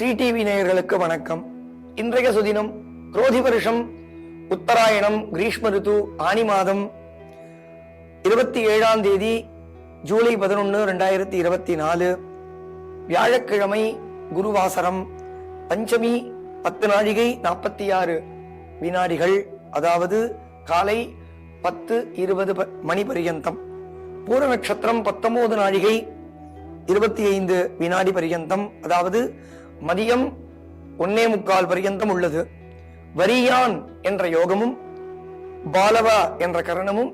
Sri TV நேயர்களுக்கு வணக்கம். இன்றைய சுதினம் குரோதி வருஷம் உத்தராயணம் கிரீஷ்ம ரிது ஆனி மாதம் இருபத்தி ஏழாம் தேதி ஜூலை பதினொன்று ரெண்டாயிரத்தி இருபத்தி நாலு. வியாழக்கிழமை குருவாசரம் பஞ்சமி பத்து நாழிகை நாற்பத்தி ஆறு வினாடிகள் அதாவது காலை பத்து இருபது ப- மணி பரியந்தம். பூர நட்சத்திரம் பத்தொன்பது நாழிகை இருபத்தி ஐந்து வினாடி பரியந்தம். அதாவது மதியம் ஒன்னே முக்கால் பரியந்தம் உள்ளது. வரியான் என்ற யோகமும் பாலவா என்ற கரணமும்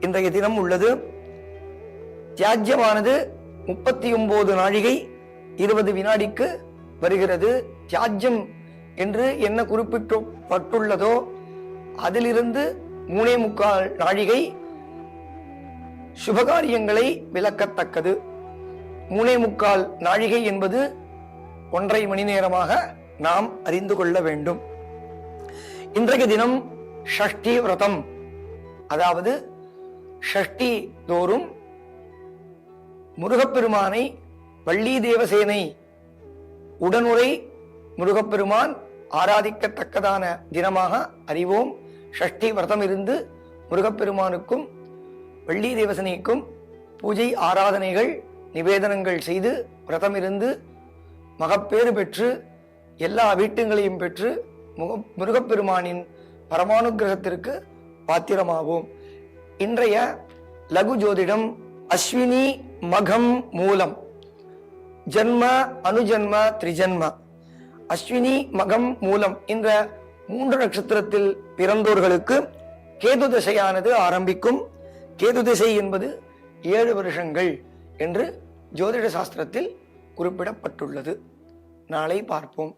இன்றைய தினம் உள்ளது. தியாஜ்யமானது முப்பத்தி ஒன்பது நாழிகை இருபது வினாடிக்கு வருகிறது. தியாஜ்யம் என்று என்ன குறிப்பிட்டப்பட்டுள்ளதோ அதிலிருந்து மூணே முக்கால் நாழிகை சுபகாரியங்களை விளக்கத்தக்கது. மூணே முக்கால் நாழிகை என்பது ஒன்றரை மணி நேரமாக நாம் அறிந்து கொள்ள வேண்டும். இன்றைய தினம் ஷஷ்டி விரதம். அதாவது ஷஷ்டி தோறும் முருகப்பெருமானை வள்ளி தேவசேனை உடனுரை முருகப்பெருமான் ஆராதிக்கத்தக்கதான தினமாக அறிவோம். ஷஷ்டி விரதம் இருந்து முருகப்பெருமானுக்கும் வள்ளி தேவசனைக்கும் பூஜை ஆராதனைகள் நிவேதனங்கள் செய்து விரதம் இருந்து மகப்பேறு பெற்று எல்லா வீட்டுங்களையும் பெற்று முக முருகப்பெருமானின் பரமானுக்கிரகத்திற்கு பாத்திரமாகும். இன்றைய லகு ஜோதிடம் அஸ்வினி மகம் மூலம். ஜன்ம அனுஜன்ம திரிஜன்ம. அஸ்வினி மகம் மூலம் என்ற மூன்று நட்சத்திரத்தில் பிறந்தோர்களுக்கு கேது திசையானது ஆரம்பிக்கும். கேது திசை என்பது ஏழு வருஷங்கள் என்று ஜோதிட சாஸ்திரத்தில் குறிப்பிடப்பட்டுள்ளது. நாளை பார்ப்போம்.